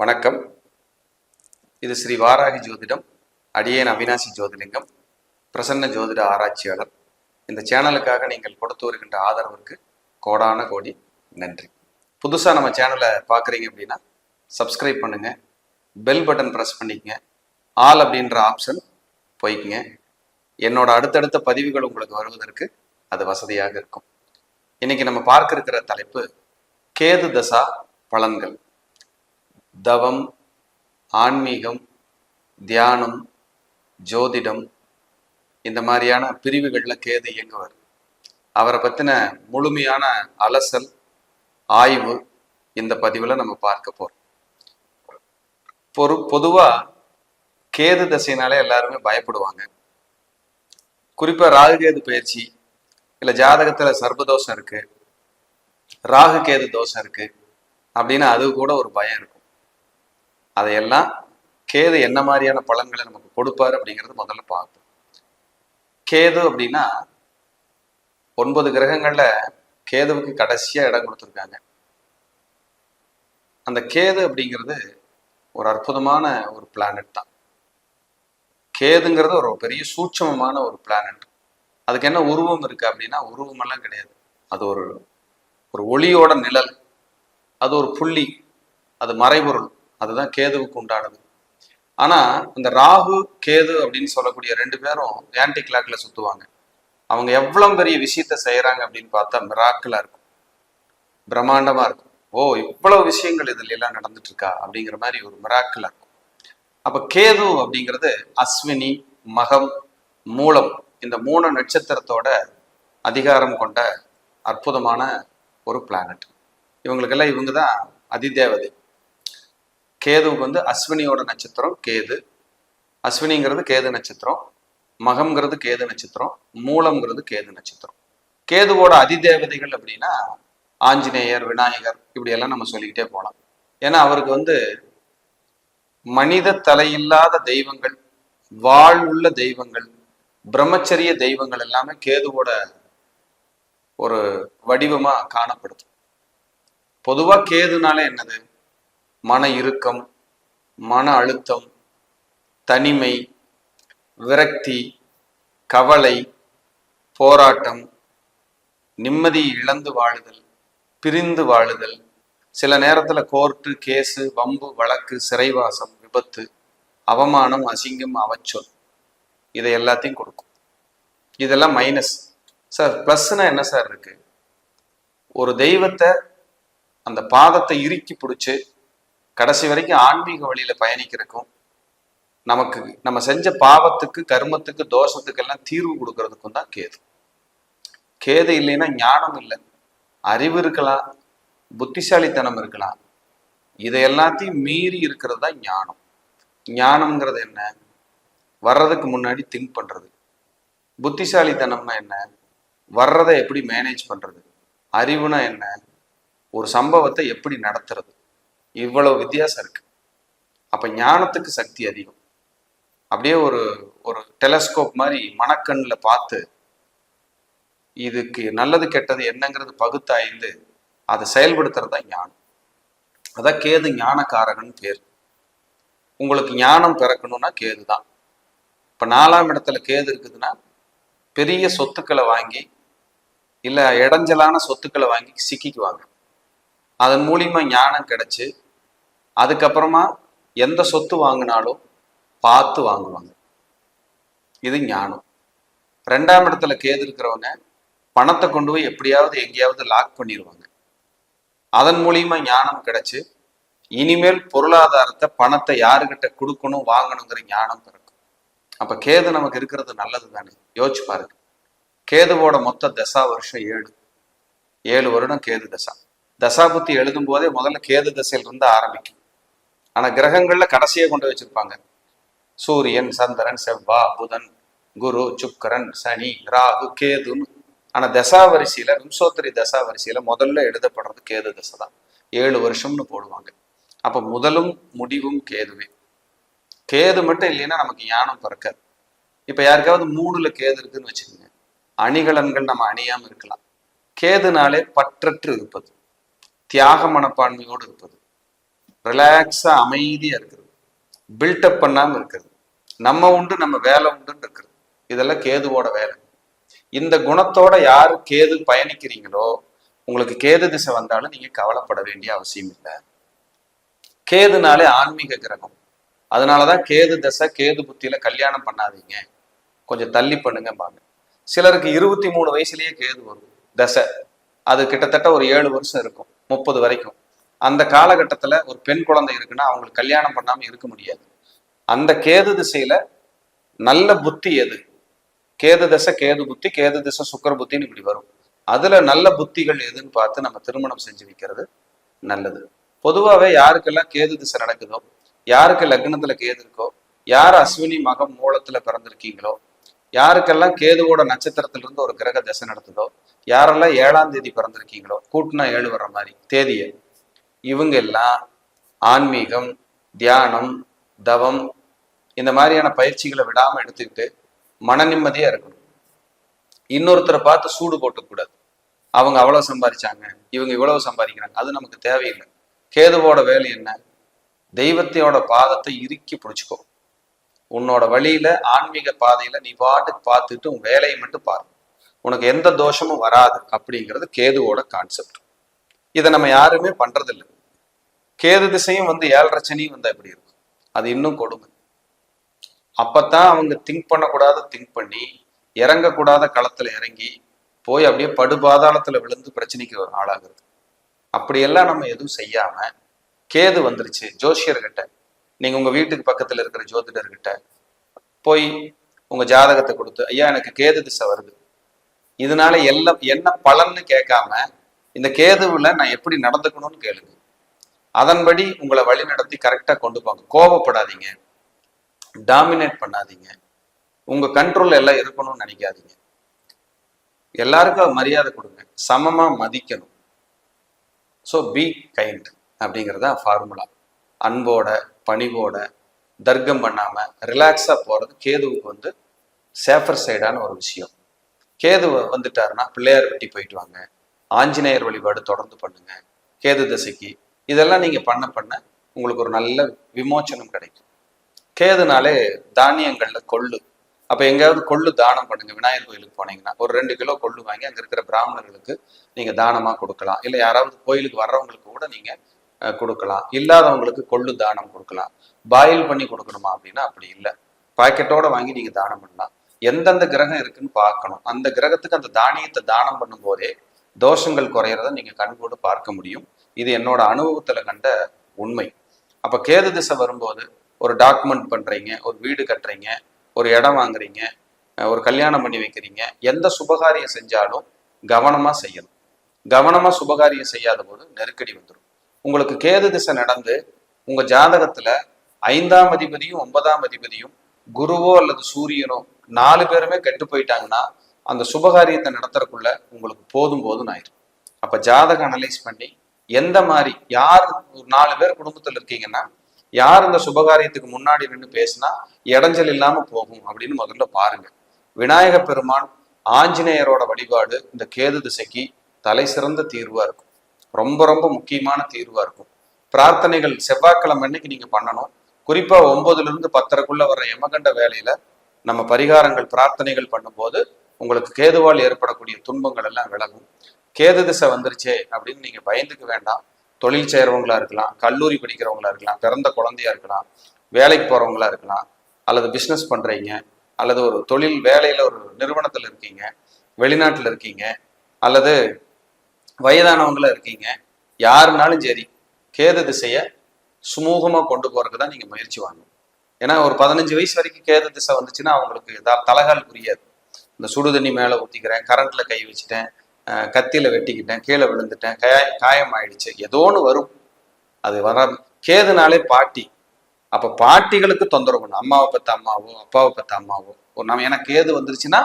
வணக்கம். இது ஸ்ரீ வாராகி ஜோதிடம் அடியேன் அவினாசி ஜோதிலிங்கம் பிரசன்ன ஜோதிட ஆராய்ச்சியாளர். இந்த சேனலுக்காக நீங்கள் கொடுத்து வருகின்ற ஆதரவிற்கு கோடான கோடி நன்றி. புதுசாக நம்ம சேனலை பார்க்குறீங்க அப்படின்னா சப்ஸ்கிரைப் பண்ணுங்கள் பெல் பட்டன் ப்ரெஸ் பண்ணிக்கங்க ஆல் அப்படின்ற ஆப்ஷன் போய்க்குங்க. என்னோட அடுத்தடுத்த பதிவுகள் உங்களுக்கு வருவதற்கு அது வசதியாக இருக்கும். இன்னைக்கு நம்ம பார்க்க இருக்கிற தலைப்பு கேது தசா பலன்கள். தவம் ஆன்மீகம் தியானம் ஜோதிடம் இந்த மாதிரியான பிரிவுகளில் கேது இயங்குவார். அவரை பற்றின முழுமையான அலசல் ஆய்வு இந்த பதிவில் நம்ம பார்க்க போறோம். பொறு பொதுவாக கேது தசைனாலே எல்லாருமே பயப்படுவாங்க. குறிப்பாக ராகுகேது பயிற்சி இல்லை ஜாதகத்தில் சர்பதோஷம் இருக்கு ராகு கேது தோஷம் இருக்கு அப்படின்னு அது கூட ஒரு பயம் இருக்கும். அதையெல்லாம் கேது என்ன மாதிரியான பலன்களை நமக்கு கொடுப்பாரு அப்படிங்கிறது முதல்ல பார்ப்போம். கேது அப்படின்னா ஒன்பது கிரகங்கள்ல கேதுவுக்கு கடைசியா இடம் கொடுத்துருக்காங்க. அந்த கேது அப்படிங்கிறது ஒரு அற்புதமான ஒரு பிளானட் தான். கேதுங்கிறது ஒரு பெரிய சூட்சமமான ஒரு பிளானட் அதுக்கு என்ன உருவம் இருக்கு அப்படின்னா உருவமெல்லாம் கிடையாது. அது ஒரு ஒரு ஒளியோட நிழல். அது ஒரு புள்ளி. அது மறைபொருள். அதுதான் கேதுவுக்கு உண்டானது. ஆனா இந்த ராகு கேது அப்படின்னு சொல்லக்கூடிய ரெண்டு பேரும் ஆன்டி கிளாக்ல சுத்துவாங்க. அவங்க எவ்வளவு பெரிய விஷயத்த செய்யறாங்க அப்படின்னு பார்த்தா மிராக்கிளா இருக்கும். பிரம்மாண்டமா இருக்கும். ஓ இவ்வளவு விஷயங்கள் இதுல எல்லாம் நடந்துட்டு இருக்கா அப்படிங்கிற மாதிரி ஒரு மிராக்கிளா இருக்கும். அப்ப கேது அப்படிங்கிறது அஸ்வினி மகம் மூலம் இந்த மூணு நட்சத்திரத்தோட அதிகாரம் கொண்ட அற்புதமான ஒரு பிளானட் இவங்களுக்கெல்லாம் இவங்க தான் அதிதேவதை. கேதுவுக்கு வந்து அஸ்வினியோட நட்சத்திரம் கேது. அஸ்வினிங்கிறது கேது நட்சத்திரம். மகம்ங்கிறது கேது நட்சத்திரம். மூலம்ங்கிறது கேது நட்சத்திரம். கேதுவோட அதிதேவதைகள் அப்படின்னா ஆஞ்சநேயர் விநாயகர் இப்படி எல்லாம் நம்ம சொல்லிக்கிட்டே போகலாம். ஏன்னா அவருக்கு வந்து மனித தலையில்லாத தெய்வங்கள் வாழ் உள்ள தெய்வங்கள் பிரம்மச்சரிய தெய்வங்கள் எல்லாமே கேதுவோட ஒரு வடிவமா காணப்படுது. பொதுவா கேதுனாலே என்னது? மன இறுக்கம் மன அழுத்தம் தனிமை விரக்தி கவலை போராட்டம் நிம்மதி இழந்து வாழுதல் பிரிந்து வாழுதல் சில நேரத்தில் கோர்ட்டு கேஸு வம்பு வழக்கு சிறைவாசம் விபத்து அவமானம் அசிங்கம் அவச்சொல் இதை எல்லாத்தையும் கொடுக்கும். இதெல்லாம் மைனஸ் சார் ப்ளஸ்னா என்ன சார் இருக்கு? ஒரு தெய்வத்தை அந்த பாதத்தை இறுக்கி பிடிச்சி கடைசி வரைக்கும் ஆன்மீக வழியில பயணிக்கிறதுக்கும் நமக்கு நம்ம செஞ்ச பாவத்துக்கு கர்மத்துக்கு தோஷத்துக்கு எல்லாம் தீர்வு கொடுக்கறதுக்கும் தான் கேது. கேது இல்லைன்னா ஞானம் இல்லை. அறிவு இருக்கலாம் புத்திசாலித்தனம் இருக்கலாம். இதை எல்லாத்தையும் மீறி இருக்கிறது தான் ஞானம். ஞானம்ங்கிறது என்ன? வர்றதுக்கு முன்னாடி திங்க் பண்றது. புத்திசாலித்தனம்னா என்ன? வர்றதை எப்படி மேனேஜ் பண்றது? அறிவுனா என்ன? ஒரு சம்பவத்தை எப்படி நடத்துறது? இவ்வளவு வித்தியாசம் இருக்கு. அப்ப ஞானத்துக்கு சக்தி அதிகம். அப்படியே ஒரு ஒரு டெலஸ்கோப் மாதிரி மனக்கண்ணில் பார்த்து இதுக்கு நல்லது கெட்டது என்னங்கிறது பகுத்தாய்ந்து அதை செயல்படுத்துறது தான் ஞானம். அதான் கேது ஞானக்காரகன் பேர். உங்களுக்கு ஞானம் பிறக்கணும்னா கேது தான். இப்போ நாலாம் இடத்துல கேது இருக்குதுன்னா பெரிய சொத்துக்களை வாங்கி இல்லை இடைஞ்சலான சொத்துக்களை வாங்கி சிக்கிக்குவாங்க. அதன் மூலியமா ஞானம் கிடைச்சி அதுக்கப்புறமா எந்த சொத்து வாங்கினாலும் பார்த்து வாங்குவாங்க. இது ஞானம். ரெண்டாம் இடத்துல கேது இருக்கிறவங்க பணத்தை கொண்டு போய் எப்படியாவது எங்கேயாவது லாக் பண்ணிடுவாங்க அதன் மூலியமா ஞானம் கிடைச்சு இனிமேல் பொருளாதாரத்தை பணத்தை யாருக்கிட்ட கொடுக்கணும் வாங்கணுங்கிற ஞானம் பிறக்கும். அப்ப கேது நமக்கு இருக்கிறது நல்லது தானே? யோசிச்சு பாருங்க. கேதுவோட மொத்த தசா வருஷம் ஏழு. ஏழு வருடம் கேது தசா. தசாபுத்தி எழுதும் போதே முதல்ல கேது தசையில இருந்து ஆரம்பிக்கும். ஆனா கிரகங்கள்ல கடைசியை கொண்டு வச்சிருப்பாங்க. சூரியன் சந்திரன் செவ்வா புதன் குரு சுக்கரன் சனி ராகு கேதுன்னு. ஆனா தசா வரிசையில விம்சோத்தரி தசா முதல்ல எழுதப்படுறது கேது தசை தான். ஏழு வருஷம்னு போடுவாங்க. அப்ப முதலும் முடிவும் கேதுவே. கேது மட்டும் இல்லைன்னா நமக்கு ஞானம் பிறக்காது. இப்ப யாருக்காவது மூணுல கேது இருக்குன்னு வச்சுக்கோங்க. அணிகலன்கள் நம்ம அணியாம இருக்கலாம். கேதுனாலே பற்றற்று இருப்பது. தியாக மனப்பான்மையோடு இருப்பது. ரிலாக்ஸா அமைதியா இருக்கிறது. பில்டப் பண்ணாம இருக்கிறது. நம்ம உண்டு நம்ம வேலை உண்டுன்னு இருக்கிறது. இதெல்லாம் கேதுவோட வேலை. இந்த குணத்தோட யாரு கேது பயணிக்கிறீங்களோ உங்களுக்கு கேது திசை வந்தாலும் நீங்க கவலைப்பட வேண்டிய அவசியம் இல்லை. கேதுனாலே ஆன்மீக கிரகம். அதனாலதான் கேது தசை கேது புத்தியில கல்யாணம் பண்ணாதீங்க. கொஞ்சம் தள்ளி பண்ணுங்கம்பாங்க சிலருக்கு இருபத்தி மூணு வயசுலயே கேது வரும். தசை. அது கிட்டத்தட்ட ஒரு ஏழு வருஷம் இருக்கும். முப்பது வரைக்கும். அந்த காலகட்டத்துல ஒரு பெண் குழந்தை இருக்குன்னா அவங்களுக்கு கல்யாணம் பண்ணாம இருக்க முடியாது. அந்த கேது திசையில நல்ல புத்தி எது? கேது தசை கேது புத்தி கேது திசை சுக்கர புத்தின்னு இப்படி வரும். அதுல நல்ல புத்திகள் எதுன்னு பார்த்து நம்ம திருமணம் செஞ்சு வைக்கிறது நல்லது. பொதுவாகவே யாருக்கெல்லாம் கேது திசை நடக்குதோ யாருக்கு லக்னத்துல கேது இருக்கோ யார் அஸ்வினி மகம் மூலத்துல பிறந்திருக்கீங்களோ யாருக்கெல்லாம் கேதுவோட நட்சத்திரத்திலிருந்து ஒரு கிரக தசை நடத்துதோ யாரெல்லாம் ஏழாம் தேதி பிறந்திருக்கீங்களோ கூட்டினா ஏழு வர்ற மாதிரி தேதியை. இவங்க எல்லாம் ஆன்மீகம் தியானம் தவம் இந்த மாதிரியான பயிற்சிகளை விடாம எடுத்துக்கிட்டு மன நிம்மதியா இருக்கணும். இன்னொருத்தரை பார்த்து சூடு போட்டக்கூடாது அவங்க அவ்வளவு சம்பாதிச்சாங்க இவங்க இவ்வளவு சம்பாதிக்கிறாங்க அது நமக்கு தேவையில்லை. கேதுவோட வேலை என்ன? தெய்வத்தையோட பாதத்தை இறுக்கி பிடிச்சிக்கோ. உன்னோட வழியில ஆன்மீக பாதையில நீ பாட்டுக்கு பார்த்துட்டு உன் வேலையை மட்டும் பாரு. உனக்கு எந்த தோஷமும் வராது அப்படிங்கிறது கேதுவோட கான்செப்ட் இதை நம்ம யாருமே பண்றதில்லை. கேது திசையும் வந்து ஏழரை சனியும் வந்தா எப்படி இருக்கும்? அது இன்னும் கொடுமை. அப்பத்தான் அவங்க திங்க் பண்ணக்கூடாத திங்க் பண்ணி இறங்கக்கூடாத களத்துல இறங்கி போய் அப்படியே படுபாதாளத்துல விழுந்து பிரச்சனைக்கு ஆளாகிறது. அப்படியெல்லாம் நம்ம எதுவும் செய்யாம கேது வந்துருச்சு ஜோசியர்கிட்ட. நீங்க உங்க வீட்டுக்கு பக்கத்துல இருக்கிற ஜோதிடர்கிட்ட போய் உங்க ஜாதகத்தை கொடுத்து ஐயா எனக்கு கேது திசை வருது. இதனால எல்லாம் என்ன பலன்னு கேட்காம இந்த கேதுவில் நான் எப்படி நடந்துக்கணும்னு கேளுங்க. அதன்படி உங்களை வழி நடத்தி கரெக்டாக கொண்டு போங்க. கோபப்படாதீங்க டாமினேட் பண்ணாதீங்க. உங்கள் கண்ட்ரோல் எல்லாம் இருக்கணும்னு நினைக்காதீங்க. எல்லாருக்கும் மரியாதை கொடுங்க. சமமாக மதிக்கணும். ஸோ பி கைண்ட் அப்படிங்கிறதா ஃபார்முலா அன்போட பணிவோட தர்க்கம் பண்ணாமல் ரிலாக்ஸாக போகிறது கேதுவுக்கு வந்து சேஃபர் சைடான ஒரு விஷயம். கேது வந்துட்டாருன்னா பிள்ளையார் வெட்டி போயிட்டு வாங்க. ஆஞ்சநேயர் வழிபாடு தொடர்ந்து பண்ணுங்க. கேது தசைக்கு இதெல்லாம் நீங்க பண்ண பண்ண உங்களுக்கு ஒரு நல்ல விமோச்சனம் கிடைக்கும். கேதுனாலே தானியங்கள்ல கொள்ளு. அப்ப எங்கேயாவது கொள்ளு தானம் பண்ணுங்க விநாயகர் கோயிலுக்கு போனீங்கன்னா ஒரு ரெண்டு கிலோ கொள்ளு வாங்கி அங்க இருக்கிற பிராமணர்களுக்கு நீங்க தானமா கொடுக்கலாம். இல்லை யாராவது கோயிலுக்கு வர்றவங்களுக்கு கூட நீங்க கொடுக்கலாம். இல்லாதவங்களுக்கு கொள்ளு தானம் கொடுக்கலாம். பாயில் பண்ணி கொடுக்கணுமா அப்படின்னா அப்படி இல்லை. பாக்கெட்டோட வாங்கி நீங்க தானம் பண்ணலாம். எந்தெந்த கிரகம் இருக்குன்னு பார்க்கணும். அந்த கிரகத்துக்கு அந்த தானியத்தை தானம் பண்ணும் போதே தோஷங்கள் குறையறத நீங்க கண்கூட பார்க்க முடியும். இது என்னோட அனுபவத்துல கண்ட உண்மை. அப்ப கேது திசை வரும்போது ஒரு டாக்குமெண்ட் பண்றீங்க ஒரு வீடு கட்டுறீங்க ஒரு இடம் வாங்குறீங்க ஒரு கல்யாணம் பண்ணி வைக்கிறீங்க எந்த சுபகாரியம் செஞ்சாலும் கவனமா செய்யணும். கவனமா சுபகாரியம் செய்யாத போது நெருக்கடி வந்துடும் உங்களுக்கு கேது திசை நடந்து உங்க ஜாதகத்துல ஐந்தாம் அதிபதியும் ஒன்பதாம் அதிபதியும் குருவோ அல்லது சூரியனோ நாலு பேருமே கெட்டு போயிட்டாங்கன்னா அந்த சுபகாரியத்தை நடத்துறக்குள்ள உங்களுக்கு போதும் போதும் ஆயிரும். அப்ப ஜாதகம் அனலைஸ் பண்ணி எந்த மாதிரி யார் ஒரு நாலு பேர் குடும்பத்துல இருக்கீங்கன்னா யார் இந்த சுபகாரியத்துக்கு முன்னாடி நின்று பேசினா இடைஞ்சல் இல்லாம போகும் அப்படின்னு முதல்ல பாருங்க. விநாயக பெருமான் ஆஞ்சநேயரோட வழிபாடு இந்த கேது திசைக்கு தலை சிறந்த தீர்வா இருக்கும். ரொம்ப ரொம்ப முக்கியமான தீர்வா இருக்கும். பிரார்த்தனைகள் செவ்வாய்க்கிழமை அன்னைக்கு நீங்க பண்ணணும். குறிப்பா ஒன்பதுல இருந்து பத்தரைக்குள்ள வர்ற எமகண்ட வேலையில நம்ம பரிகாரங்கள் பிரார்த்தனைகள் பண்ணும்போது உங்களுக்கு கேதுவால் ஏற்படக்கூடிய துன்பங்கள் எல்லாம் விலகும். கேது திசை வந்துருச்சே அப்படின்னு நீங்க பயந்துக்க வேண்டாம். தொழில் செய்கிறவங்களா இருக்கலாம் கல்லூரி படிக்கிறவங்களா இருக்கலாம் பிறந்த குழந்தையா இருக்கலாம் வேலைக்கு போறவங்களா இருக்கலாம் அல்லது பிஸ்னஸ் பண்றீங்க அல்லது ஒரு தொழில் வேலையில ஒரு நிறுவனத்துல இருக்கீங்க வெளிநாட்டுல இருக்கீங்க அல்லது வயதானவங்களா இருக்கீங்க யாருனாலும் சரி கேது திசையை சுமூகமா கொண்டு போறதுக்கு தான் நீங்க முயற்சி வாங்கணும். ஏன்னா ஒரு பதினஞ்சு வயசு வரைக்கும் கேது திசை வந்துச்சுன்னா அவங்களுக்கு தலைகால் தலகால் புரியாது. இந்த சுடுதண்ணி மேலே ஊற்றிக்கிறேன் கரண்ட்ல கை வச்சுட்டேன் கத்தியில வெட்டிக்கிட்டேன் கீழே விழுந்துட்டேன் காய காயம் ஆயிடுச்சு ஏதோ ஒன்று வரும். அது வர கேதுனாலே பாட்டி. அப்போ பாட்டிகளுக்கு தொந்தரவு பண்ணும் அம்மாவை பத்த அம்மாவோ அப்பாவை பத்த அம்மாவோ ஒரு நம்ம எனக்கு கேது வந்துருச்சுன்னா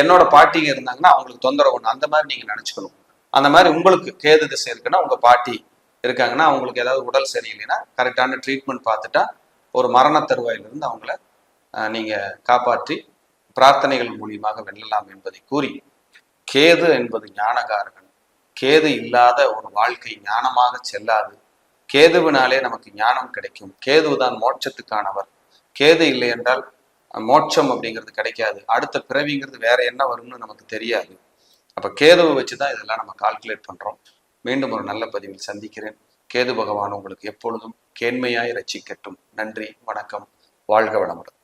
என்னோட பாட்டிங்க இருந்தாங்கன்னா அவங்களுக்கு தொந்தரவு பண்ணும் அந்த மாதிரி நீங்க நினைச்சுக்கணும். அந்த மாதிரி உங்களுக்கு கேது திசை இருக்குன்னா உங்க பாட்டி இருக்காங்கன்னா அவங்களுக்கு ஏதாவது உடல் சரியில்லைன்னா கரெக்டான ட்ரீட்மெண்ட் பார்த்துட்டா ஒரு மரண தருவாயிலிருந்து அவங்கள நீங்கள் நீங்க காப்பாற்றி பிரார்த்தனைகள் மூலியமாக வெல்லலாம் என்பதை கூறி கேது என்பது ஞானகாரகன். கேது இல்லாத ஒரு வாழ்க்கை ஞானமாக செல்லாது. கேதுவினாலே நமக்கு ஞானம் கிடைக்கும். கேது தான் மோட்சத்துக்கானவர். கேது இல்லை என்றால் மோட்சம் அப்படிங்கிறது கிடைக்காது. அடுத்த பிறவிங்கிறது வேற என்ன வரும்னு நமக்கு தெரியாது. அப்ப கேதுவை வச்சு தான் இதெல்லாம் நம்ம கால்குலேட் பண்றோம். மீண்டும் ஒரு நல்ல பதிவில் சந்திக்கிறேன். கேது பகவான் உங்களுக்கு எப்பொழுதும் கேண்மையாய் ரச்சிக்கட்டும் நன்றி வணக்கம். வாழ்க வளமுடன்.